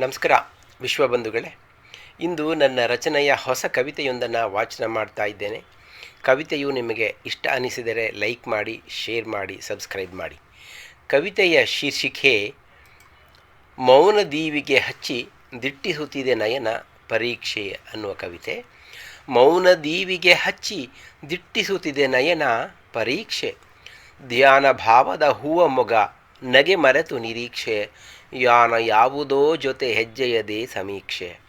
ನಮಸ್ಕಾರ ವಿಶ್ವಬಂಧುಗಳೇ ಇಂದು ನನ್ನ ರಚನೆಯ ಹೊಸ ಕವಿತೆಯೊಂದನ್ನು ವಾಚನ ಮಾಡ್ತಾ ಇದ್ದೇನೆ. ಕವಿತೆಯು ನಿಮಗೆ ಇಷ್ಟ ಅನಿಸಿದರೆ ಲೈಕ್ ಮಾಡಿ, ಶೇರ್ ಮಾಡಿ, ಸಬ್ಸ್ಕ್ರೈಬ್ ಮಾಡಿ. ಕವಿತೆಯ ಶೀರ್ಷಿಕೆ, ಮೌನ ದೀವಿಗೆ ಹಚ್ಚಿ ದಿಟ್ಟಿಸುತ್ತಿದೆ ನಯನ ಪರೀಕ್ಷೆ ಅನ್ನುವ ಕವಿತೆ. ಮೌನ ದೀವಿಗೆ ಹಚ್ಚಿ ದಿಟ್ಟಿಸುತ್ತಿದೆ ನಯನ ಪರೀಕ್ಷೆ. ಧ್ಯಾನ ಭಾವದ ಹೂವ ಮೊಗ ನಗೆ ಮರೆತು ನಿರೀಕ್ಷೆ. ಯಾನ ಯಾವುದೋ ಜೊತೆ ಹೆಜ್ಜೆಯದೆ ಸಮೀಕ್ಷೆ.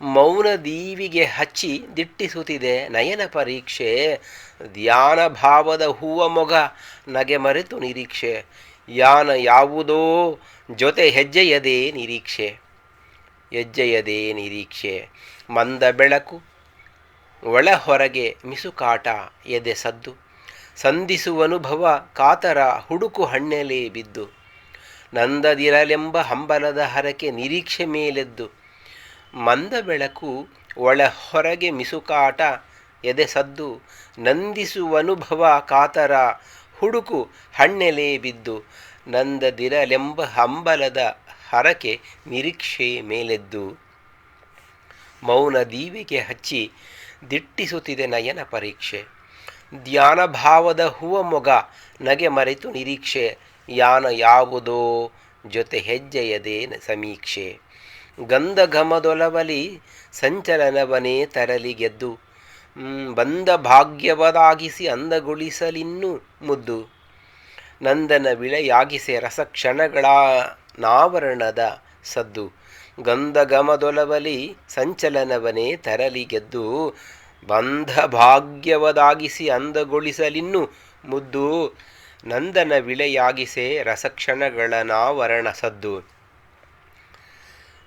ಮೌನ ದೀವಿಗೆ ಹಚ್ಚಿ ದಿಟ್ಟಿಸುತ್ತಿದೆ ನಯನ ಪರೀಕ್ಷೆ. ಧ್ಯಾನ ಭಾವದ ಹೂವ ಮೊಗ ನಗೆ ಮರೆತು ನಿರೀಕ್ಷೆ. ಯಾನ ಯಾವುದೋ ಜೊತೆ ಹೆಜ್ಜೆಯದೆ ನಿರೀಕ್ಷೆ. ಹೆಜ್ಜೆಯದೆ ನಿರೀಕ್ಷೆ. ಮಂದ ಬೆಳಕು ಒಳ ಹೊರಗೆ ಮಿಸುಕಾಟ ಎದೆ ಸದ್ದು. ಸಂಧಿಸುವನುಭವ ಕಾತರ ಹುಡುಕು ಹಣ್ಣೆಲೆ ಬಿದ್ದು. ನಂದದಿರಲೆಂಬ ಹಂಬಲದ ಹರಕೆ ನಿರೀಕ್ಷೆ ಮೇಲೆದ್ದು. ಮಂದ ಬೆಳಕು ಒಳ ಹೊರಗೆ ಮಿಸುಕಾಟ ಎದೆ ಸದ್ದು. ನಂದಿಸುವನುಭವ ಕಾತರ ಹುಡುಕು ಹಣ್ಣೆಲೆ ಬಿದ್ದು. ನಂದದಿರಲೆಂಬ ಹಂಬಲದ ಹರಕೆ ನಿರೀಕ್ಷೆ ಮೇಲೆದ್ದು. ಮೌನ ದೀವಿಗೆ ಹಚ್ಚಿ ದಿಟ್ಟಿಸುತ್ತಿದೆ ನಯನ ಪರೀಕ್ಷೆ. ಧ್ಯಾನಭಾವದ ಹೂವ ಮೊಗ ನಗೆ ಮರೆತು ನಿರೀಕ್ಷೆ. ಯಾನ ಯಾವುದೋ ಜೊತೆ ಹೆಜ್ಜೆಯದೇ ಸಮೀಕ್ಷೆ. ಗಂಧ ಘಮದೊಲವಲಿ ಸಂಚಲನವನೇ ತರಲಿ ಗೆದ್ದು. ಬಂದ ಭಾಗ್ಯವದಾಗಿಸಿ ಅಂದಗೊಳಿಸಲಿನ್ನು ಮುದ್ದು. ನಂದನ ವಿಳೆಯಾಗಿಸೆ ರಸಕ್ಷಣಗಳ ನಾವರಣದ ಸದ್ದು. ಗಂಧಗಮದೊಲವಲಿ ಸಂಚಲನವನೇ ತರಲಿ ಗೆದ್ದು. ಬಂಧ ಭಾಗ್ಯವದಾಗಿಸಿ ಅಂದಗೊಳಿಸಲಿನ್ನು ಮುದ್ದು. ನಂದನ ವಿಳೆಯಾಗಿಸೆ ರಸಕ್ಷಣಗಳನಾವರಣ ಸದ್ದು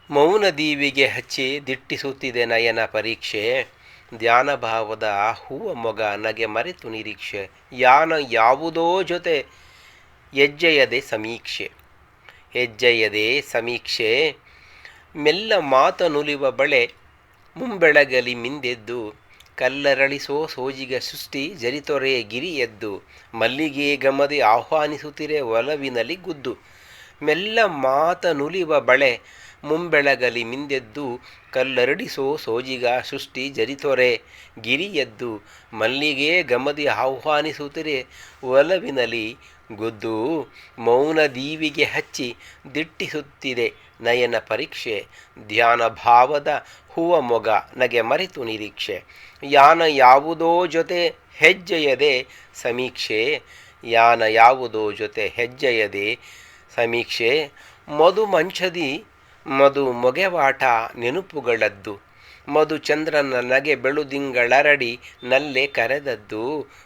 ಮೌನ ದೀವಿಗೆ ಹಚ್ಚಿ ದಿಟ್ಟಿಸುತ್ತಿದೆ ನಯನ ಪರೀಕ್ಷೆ. ಧ್ಯಾನಭಾವದ ಹೂವ ಮೊಗ ನಗೆ ಮರೆತು ನಿರೀಕ್ಷೆ. ಯಾನ ಯಾವುದೋ ಜೊತೆ ಹೆಜ್ಜೆಯದೆ ಸಮೀಕ್ಷೆ. ಹೆಜ್ಜೆಯದೆ ಸಮೀಕ್ಷೆ. ಮೆಲ್ಲ ಮಾತನುಲಿವ ಬಳೆ ಮುಂಬೆಳಗಲಿ ಮಿಂದೆದ್ದು. ಕಲ್ಲರಳಿಸೋ ಸೋಜಿಗ ಸೃಷ್ಟಿ ಜರಿತೊರೆ ಗಿರಿ ಎದ್ದು ಮಲ್ಲಿಗೆ ಗಮದೆ ಆಹ್ವಾನಿಸುತ್ತಿರೆ ಒಲವಿನಲ್ಲಿ ಗುದ್ದು. ಮೆಲ್ಲ ಮಾತನುಲಿವ ಬಳೆ ಮುಂಬೆಳಗಲಿ ಮಿಂದೆದ್ದು ಕಲ್ಲರಡಿಸೋ ಸೋಜಿಗ ಸೃಷ್ಟಿ ಜರಿತೊರೆ. ಗಿರಿ ಎದ್ದು ಮಲ್ಲಿಗೆ ಗಮದಿ ಆಹ್ವಾನಿಸುತ್ತಿರೆ ಒಲವಿನಲಿ ಗುದ್ದು ಮೌನ ದೀವಿಗೆ ಹಚ್ಚಿ ದಿಟ್ಟಿಸುತ್ತಿದೆ ನಯನ ಪರೀಕ್ಷೆ. ಧ್ಯಾನ ಭಾವದ ಹೂವ ಮೊಗ ನಗೆ ಮರೆತು ನಿರೀಕ್ಷೆ. ಯಾನ ಯಾವುದೋ ಜೊತೆ ಹೆಜ್ಜೆಯದೆ ಸಮೀಕ್ಷೆ. ಯಾನ ಯಾವುದೋ ಜೊತೆ ಹೆಜ್ಜೆಯದೆ ಸಮೀಕ್ಷೆ. ಮಧು ಮಂಚದಿ ಮಧು ಮೊಗೆವಾಟ ನೆನಪುಗಳದ್ದು. ಮಧು ಚಂದ್ರನ ನಗೆ ಬೆಳುದಿಂಗಳರಡಿ ನಲ್ಲೆ ಕರೆದದ್ದು.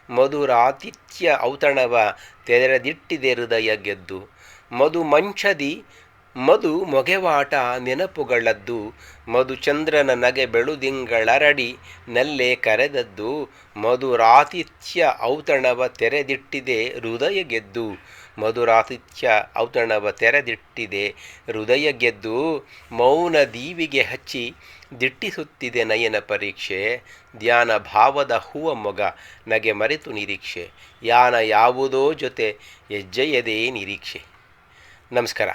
ಮಧುರಾತಿಥ್ಯ ಔತಣವ ತೆರೆದಿಟ್ಟಿದೆ ಹೃದಯ ಗೆದ್ದು ಮಧು ಮಂಚದಿ ಮಧು ಮೊಗೆವಾಟ ನೆನಪುಗಳದ್ದು ಮಧುಚಂದ್ರನ ನಗೆ ಬೆಳುದಿಂಗಳರಡಿ ನಲ್ಲೆ ಕರೆದದ್ದು ಮಧುರಾತಿಥ್ಯ ಔತಣವ ತೆರೆದಿಟ್ಟಿದೆ ಹೃದಯ ಗೆದ್ದು ಮಧುರಾತಿಥ್ಯ ಔತಣವ ತೆರೆದಿಟ್ಟಿದೆ ಹೃದಯ ಗೆದ್ದು, ಮೌನ ದೀವಿಗೆ ಹಚ್ಚಿ ದಿಟ್ಟಿಸುತ್ತಿದೆ ನಯನ ಪರೀಕ್ಷೆ, ಧ್ಯಾನ ಭಾವದ ಹೂವ ಮೊಗ ನಗೆ ಮರೆತು ನಿರೀಕ್ಷೆ, ಯಾನ ಯಾವುದೋ ಜೊತೆ ಹೆಜ್ಜೆಯದೇ ನಿರೀಕ್ಷೆ. ನಮಸ್ಕಾರ.